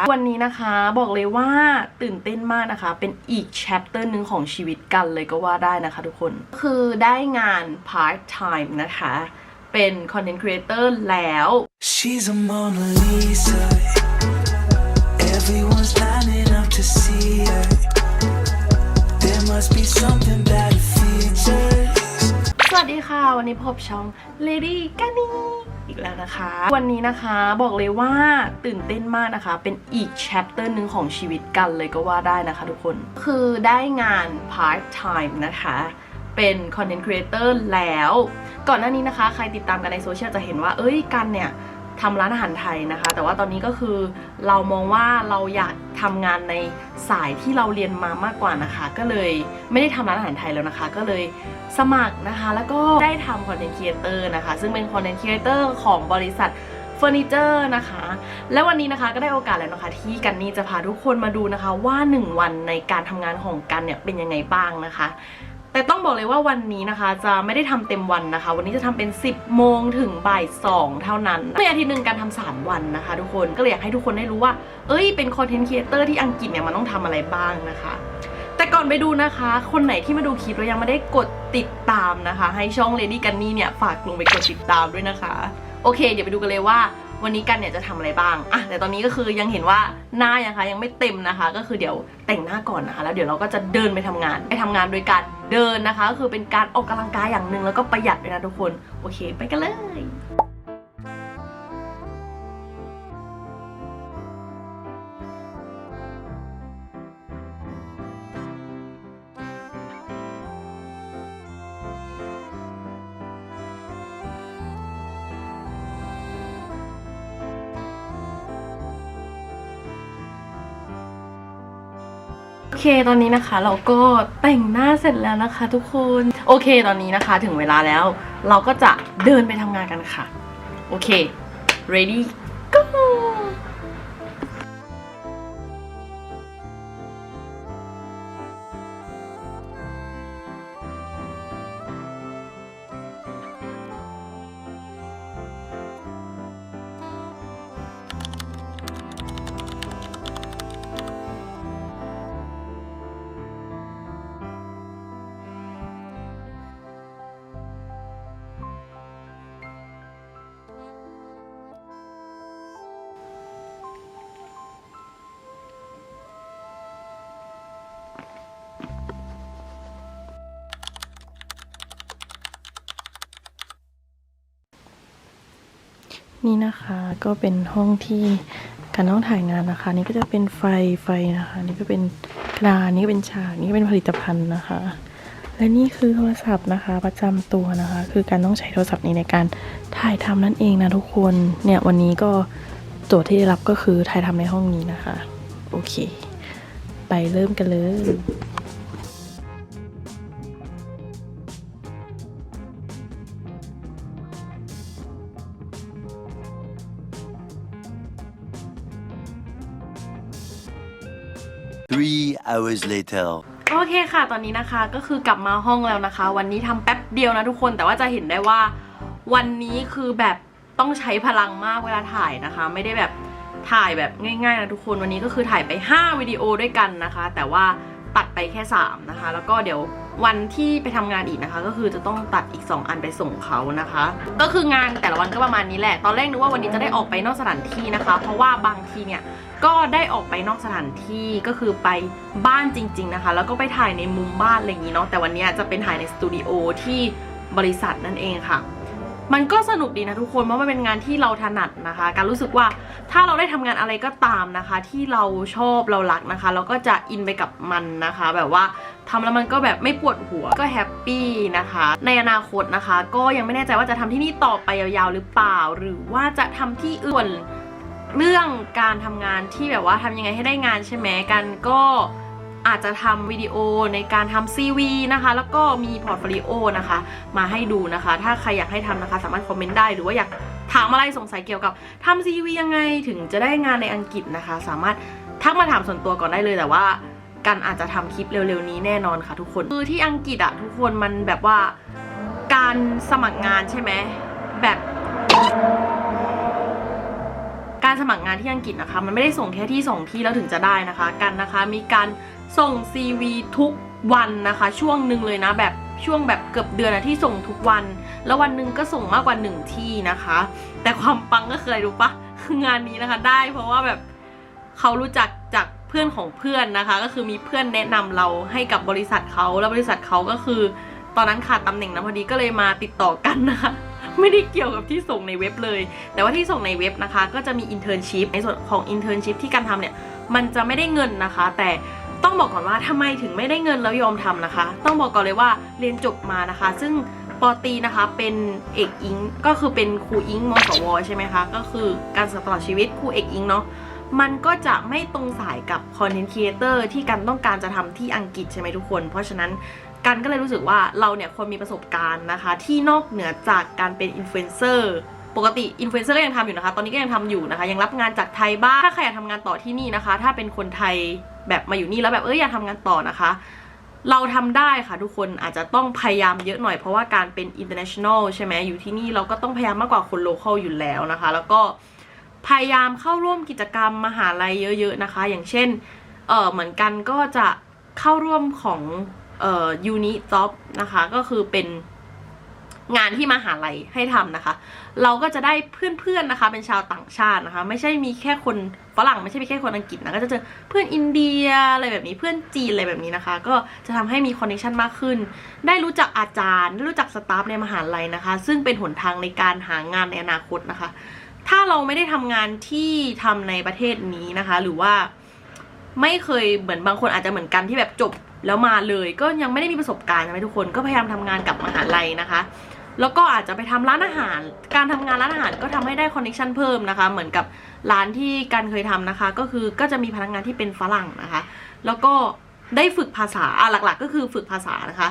วันนี้นะคะบอกเลยว่าตื่นเต้นมากนะคะ เป็นอีกแชปเตอร์หนึ่งของชีวิตกันเลยก็ว่าได้นะคะทุกคนคือได้งาน part time นะคะ เป็น content creator แล้ว She's a Mona Lisa. Everyone's lining up to see her. There must be something about her features. สวัสดีค่ะ วันนี้พบช่อง Lady g a n i อีกแล้วนะคะ วันนี้นะคะบอกเลยว่าตื่นเต้นมากนะคะ เป็นอีกแชปเตอร์หนึ่งของชีวิตกันเลยก็ว่าได้นะคะทุกคนคือได้งาน part time นะคะ เป็น content creator แล้ว ก่อนหน้านี้นะคะ ใครติดตามกันในโซเชียลจะเห็นว่า เอ้ยกันเนี่ย ทำร้านอาหารไทยนะคะ แต่ว่าตอนนี้ก็คือเรามองว่าเราอยากทำงานในสายที่เราเรียนมามากกว่านะคะ ก็เลยไม่ได้ทำร้านอาหารไทยแล้วนะคะ ก็เลยสมัครนะคะ แล้วก็ได้ทำคอนเทนต์ครีเอเตอร์นะคะ ซึ่งเป็นคอนเทนต์ครีเอเตอร์ของบริษัทเฟอร์นิเจอร์นะคะ และวันนี้นะคะก็ได้โอกาสแล้วนะคะ ที่กันนี่จะพาทุกคนมาดูนะคะว่า 1 วันในการทำงานของกันเนี่ยเป็นยังไงบ้างนะคะ แต่ต้องบอกเลยว่าวันนี้นะคะจะไม่ได้ทำเต็มวันนะคะ วันนี้จะทำเป็น 10 โมงถึงบ่าย2เท่านั้นในอาทิตย์หนึ่งการทำ3วันนะคะ ทุกคนก็เลยอยากให้ทุกคนได้รู้ว่า เอ้ยเป็นคอนเทนต์ครีเอเตอร์ที่อังกฤษเนี่ยมันต้องทำอะไรบ้างนะคะแต่ก่อนไปดูนะคะ คนไหนที่มาดูคลิปแล้วยังไม่ได้กดติดตามนะคะ ให้ช่อง Lady กันนี่เนี่ยฝากลงไปกดติดตามด้วยนะคะ โอเค เดี๋ยวไปดูกันเลยว่า วันนี้กันเนี่ยจะทำอะไรบ้างอะแต่ตอนนี้ก็คือยังเห็นว่าหน้ายังคะยังไม่เต็มนะคะ ก็คือเดี๋ยวแต่งหน้าก่อนนะคะ แล้วเดี๋ยวเราก็จะเดินไปทำงาน ไปทำงานโดยการเดินนะคะ ก็คือเป็นการออกกำลังกายอย่างหนึ่งแล้วก็ประหยัดด้วยนะทุกคน โอเค ไปกันเลย เคตอนนี้นะคะเราก็แต่งหน้าเสร็จแล้วนะคะ ทุกคนโอเคตอนนี้นะคะ ถึงเวลาแล้ว เราก็จะเดินไปทำงานกันค่ะ โอเค ready นี่นะคะก็เป็นห้องที่การต้องถ่ายงานนะคะ นี่ก็จะเป็นไฟไฟนะคะ นี่ก็เป็นกระดานนี่ก็เป็นฉากนี่ก็เป็นผลิตภัณฑ์นะคะ และนี่คือโทรศัพท์นะคะ ประจำตัวนะคะ คือการต้องใช้โทรศัพท์นี้ในการถ่ายทำนั่นเองนะทุกคนเนี่ยวันนี้ก็โจทย์ที่ได้รับก็คือถ่ายทำในห้องนี้นะคะ โอเค ไปเริ่มกันเลย Three hours later. โอเคค่ะ ตอนนี้นะคะก็คือกลับมาห้องแล้วนะคะ วันนี้ทำแป๊บเดียวนะทุกคนแต่ว่าจะเห็นได้ว่า วันนี้คือแบบต้องใช้พลังมากเวลาถ่ายนะคะ ไม่ได้แบบถ่ายแบบง่ายๆนะทุกคนวันนี้ก็คือถ่ายไป 5 วิดีโอด้วยกันนะคะ แต่ว่าตัดไปแค่ 3 นะคะ แล้วก็เดี๋ยววันที่ไปทำงานอีกนะคะ ก็คือจะต้องตัดอีก 2 อันไปส่งเขานะคะ ก็คืองานแต่ละวันก็ประมาณนี้แหละ ตอนแรกนึกว่าวันนี้จะได้ออกไปนอกสถานที่นะคะ เพราะว่าบางทีเนี่ย ก็ได้ออกไปนอกสถานที่ก็คือไปบ้านจริง ๆนะคะ แล้วก็ไปถ่ายในมุมบ้านอะไรอย่างนี้เนาะแต่วันนี้จะเป็นถ่ายในสตูดิโอที่บริษัทนั่นเองค่ะ มันก็สนุกดีนะทุกคนเพราะมันเป็นงานที่เราถนัดนะคะ การรู้สึกว่าถ้าเราได้ทำงานอะไรก็ตามนะคะ ที่เราชอบเรารักนะคะ เราก็จะอินไปกับมันนะคะ แบบว่าทำแล้วมันก็แบบไม่ปวดหัวก็แฮปปี้นะคะ ในอนาคตนะคะ ก็ยังไม่แน่ใจว่าจะทำที่นี่ต่อไปยาวๆหรือเปล่า หรือว่าจะทำที่อื่น เรื่องการทำงานที่แบบว่าทำยังไงให้ได้งานใช่ไหมกันก็อาจจะทำวิดีโอในการทำ CV นะคะ แล้วก็มีพอร์ตโฟลิโอนะคะ มาให้ดูนะคะ ถ้าใครอยากให้ทำนะคะ สามารถคอมเมนต์ได้หรือว่าอยากถามอะไรสงสัยเกี่ยวกับทำ CV ยังไงถึงจะได้งานในอังกฤษนะคะ สามารถทักมาถามส่วนตัวก่อนได้เลยแต่ว่ากันอาจจะทำคลิปเร็วๆนี้แน่นอนค่ะทุกคนคือที่อังกฤษอะทุกคนมันแบบว่าการสมัครงานใช่ไหมแบบ การสมัครงานที่อังกฤษนะคะ มันไม่ได้ส่งแค่ที่สองที่แล้วถึงจะได้นะคะ กันนะคะมีการส่ง CV ทุกวันนะคะ ช่วงหนึ่งเลยนะแบบช่วงแบบเกือบเดือนอะที่ส่งทุกวัน แล้ววันหนึ่งก็ส่งมากกว่าหนึ่งที่นะคะ แต่ความปังก็เคยรู้ปะคืองานนี้นะคะได้ เพราะว่าแบบเขารู้จักจากเพื่อนของเพื่อนนะคะ ก็คือมีเพื่อนแนะนำเราให้กับบริษัทเขาแล้วบริษัทเขาก็คือ ตอนนั้นขาดตำแหน่งนะพอดีก็เลยมาติดต่อกันนะคะ ไม่ได้เกี่ยวกับที่ส่งในเว็บเลย แต่ว่าที่ส่งในเว็บนะคะ ก็จะมี internship ในส่วนของ internship ที่การทำเนี่ยมันจะไม่ได้เงินนะคะ แต่ต้องบอกก่อนว่าทำไมถึงไม่ได้เงินแล้วยอมทำนะคะ ต้องบอกก่อนเลยว่าเรียนจบมานะคะ ซึ่งปอตีนะคะเป็นเอกอิงก็คือเป็นครูอิงมสวใช่ไหมคะก็คือการศึกษาตลอดชีวิตครูเอกอิงเนาะมันก็จะไม่ตรงสายกับคอนเทนต์ครีเอเตอร์ที่กันต้องการจะทำที่อังกฤษใช่ไหมทุกคน เพราะฉะนั้น กันก็เลยรู้สึกว่าเราเนี่ยควรมีประสบการณ์นะคะ ที่นอกเหนือจากการเป็นอินฟลูเอนเซอร์ปกติอินฟลูเอนเซอร์ก็ยังทำอยู่นะคะ ตอนนี้ก็ยังทำอยู่นะคะ ยังรับงานจากไทยบ้าง ถ้าใครอยากทำงานต่อที่นี่นะคะ ถ้าเป็นคนไทยแบบมาอยู่นี่แล้วแบบเอออยากทำงานต่อนะคะ เราทำได้ค่ะทุกคนอาจจะต้องพยายามเยอะหน่อยเพราะว่าการเป็น international ใช่ไหมอยู่ที่นี่เราก็ต้องพยายามมากกว่าคน local อยู่แล้วนะคะ แล้วก็พยายามเข้าร่วมกิจกรรมมหาลัยเยอะ ๆนะคะ อย่างเช่น เออเหมือนกันก็จะเข้าร่วมของ เอ่อ uni job นะคะ ก็คือเป็นงานที่มหาลัยให้ทำนะคะ เราก็จะได้เพื่อนๆนะคะ เป็นชาวต่างชาตินะคะ ไม่ใช่มีแค่คนฝรั่งไม่ใช่มีแค่คนอังกฤษนะก็จะเจอเพื่อนอินเดียอะไรแบบนี้เพื่อนจีนอะไรแบบนี้นะคะ ก็จะทำให้มีคอนเนคชันมากขึ้น ได้รู้จักอาจารย์ ได้รู้จักสตาฟในมหาลัยนะคะ ซึ่งเป็นหนทางในการหางานในอนาคตนะคะ ถ้าเราไม่ได้ทำงานที่ทำในประเทศนี้นะคะ หรือว่าไม่เคยเหมือนบางคนอาจจะเหมือนกันที่แบบจบ แล้วมาเลยก็ยังไม่ได้มีประสบการณ์ใช่ไหมทุกคนก็พยายามทำงานกับมหาลัยนะคะ แล้วก็อาจจะไปทำร้านอาหาร การทำงานร้านอาหารก็ทำให้ได้คอนเนคชันเพิ่มนะคะ เหมือนกับร้านที่กันเคยทำนะคะ ก็คือก็จะมีพนักงานที่เป็นฝรั่งนะคะ แล้วก็ได้ฝึกภาษาอะหลักๆ ก็คือฝึกภาษานะคะ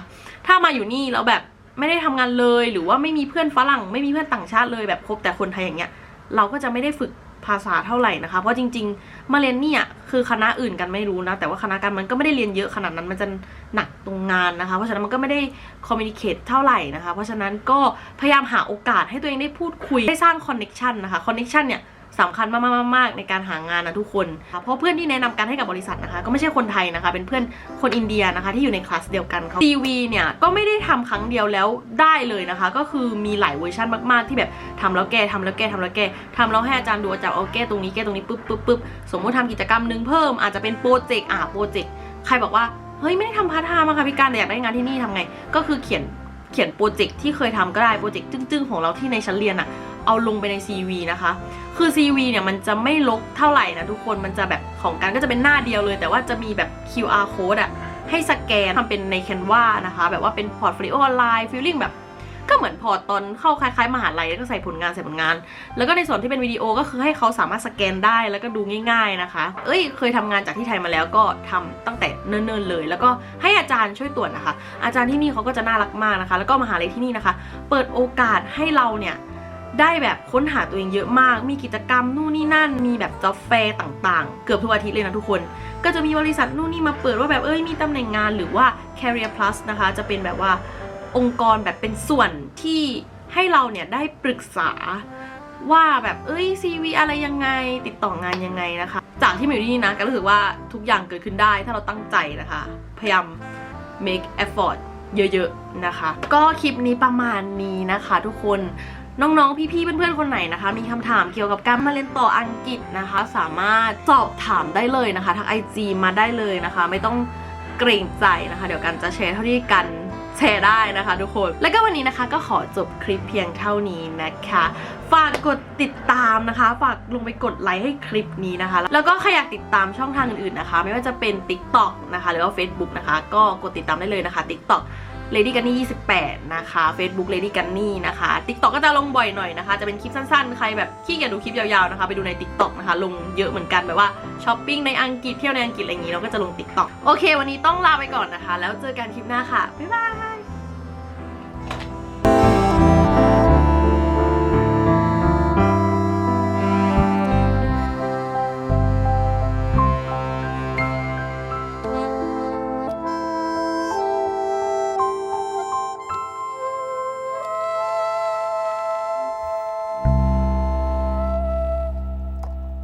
ถ้ามาอยู่นี่แล้วแบบไม่ได้ทำงานเลยหรือว่าไม่มีเพื่อนฝรั่ง ไม่มีเพื่อนต่างชาติเลยแบบคบแต่คนไทยอย่างเงี้ยเราก็จะไม่ได้ฝึก ภาษาเท่าไหร่นะคะ เพราะจริง ๆ มาเรียนเนี่ยคือคณะอื่นกันไม่รู้นะ แต่ว่าคณะกันมันก็ไม่ได้เรียนเยอะขนาดนั้นมันจะหนักตรงงานนะคะ เพราะฉะนั้นมันก็ไม่ได้คอมมิวนิเคตเท่าไหร่นะคะ เพราะฉะนั้นก็พยายามหาโอกาสให้ตัวเองได้พูดคุยได้สร้างคอนเน็ชันนะคะคอนเน็ชันเนี่ย สำคัญมากๆๆๆในการหางานนะทุกคนเพราะเพื่อนที่แนะนำกันให้กับบริษัทนะคะ ก็ไม่ใช่คนไทยนะคะ เป็นเพื่อนคนอินเดียนะคะ ที่อยู่ในคลาสเดียวกันเขาทีวีเนี่ยก็ไม่ได้ทำครั้งเดียวแล้วได้เลยนะคะ ก็คือมีหลายเวอร์ชันมากๆ ที่แบบทำแล้วแก้ทำแล้วแก้ทำแล้วแก้ทำแล้วให้อาจารย์ดูอาจารย์เอาแก้ตรงนี้แก้ตรงนี้ปุ๊บปุ๊บปุ๊บสมมติทำกิจกรรมหนึ่งเพิ่มอาจจะเป็นโปรเจกต์อะโปรเจกต์ใครบอกว่าเฮ้ยไม่ได้ทำพาร์ทไทม์อะค่ะพี่การแต่อยากได้งานที่นี่ทำไง ก็คือเขียนเขียนโปรเจกต์ที่เคยทำก็ได้โปรเจกต์จึ้งๆ ของเราที่ในชั้นเรียนอะ เอาลงไปใน CV นะคะ คือ CV เนี่ยมันจะไม่ลกเท่าไหร่นะทุกคนมันจะแบบของกันก็จะเป็นหน้าเดียวเลย แต่ว่าจะมีแบบ QR code อะให้สแกนทำเป็นใน Canva นะคะ แบบว่าเป็นพอร์ตโฟลิโอออนไลน์ฟีลลิ่งแบบก็เหมือนพอร์ตตอนเข้าคล้ายๆมหาลัยแล้วก็ใส่ผลงานใส่ผลงาน แล้วก็ในส่วนที่เป็นวิดีโอก็คือให้เขาสามารถสแกนได้แล้วก็ดูง่าย ๆนะคะ เอ้ยเคยทำงานจากที่ไทยมาแล้วก็ทำตั้งแต่เนิ่นๆเลย แล้วก็ให้อาจารย์ช่วยตรวจนะคะ อาจารย์ที่นี่เขาก็จะน่ารักมากนะคะ แล้วก็มหาลัยที่นี่นะคะ เปิดโอกาสให้เราเนี่ย ได้แบบค้นหาตัวเองเยอะมาก มีกิจกรรมนู่นนี่นั่น มีแบบจ็อบแฟร์ต่างๆ เกือบทุกอาทิตย์เลยนะทุกคน ก็จะมีบริษัทนู่นนี่มาเปิดว่าแบบเอ้ยมีตำแหน่งงานหรือว่า career plus นะคะ จะเป็นแบบว่าองค์กรแบบเป็นส่วนที่ให้เราเนี่ยได้ปรึกษาว่าแบบเอ้ย CV อะไรยังไงติดต่องานยังไงนะคะ จากที่มาอยู่ที่นี่นะก็รู้สึกว่าทุกอย่างเกิดขึ้นได้ถ้าเราตั้งใจนะคะ พยายาม make effort เยอะๆนะคะ ก็คลิปนี้ประมาณนี้นะคะทุกคน น้องๆ พี่ๆ เพื่อนๆ คนไหนนะคะ มีคำถามเกี่ยวกับการมาเรียนต่ออังกฤษนะคะ สามารถสอบถามได้เลยนะคะทาง IG มาได้เลยนะคะ ไม่ต้องเกรงใจนะคะ เดี๋ยวกันจะแชร์เท่าที่กันแชร์ได้นะคะทุกคน แล้วก็วันนี้นะคะก็ขอจบคลิปเพียงเท่านี้นะคะ ฝากกดติดตามนะคะ ฝากลงไปกดไลค์ให้คลิปนี้นะคะ แล้วก็ใครอยากติดตามช่องทางอื่นๆนะคะ ไม่ว่าจะเป็น TikTok นะคะ หรือว่า Facebook นะคะ ก็กดติดตามได้เลยนะคะ TikTok Lady g a n n y 28 นะคะ Facebook Lady g a n n y นะคะ TikTok ก็จะลงบ่อยหน่อยนะคะ จะเป็นคลิปสั้นๆ ใครแบบขี้เกียจดูคลิปยาวๆนะคะ ไปดูใน TikTok นะคะ ลงเยอะเหมือนกันแบบว่าช้อปปิ้งในอังกฤษเที่ยวในอังกฤษอะไรอย่างนี้เราก็จะลง TikTok โอเค วันนี้ต้องลาไปก่อนนะคะ แล้วเจอกันคลิปหน้าค่ะ บ๊ายบาย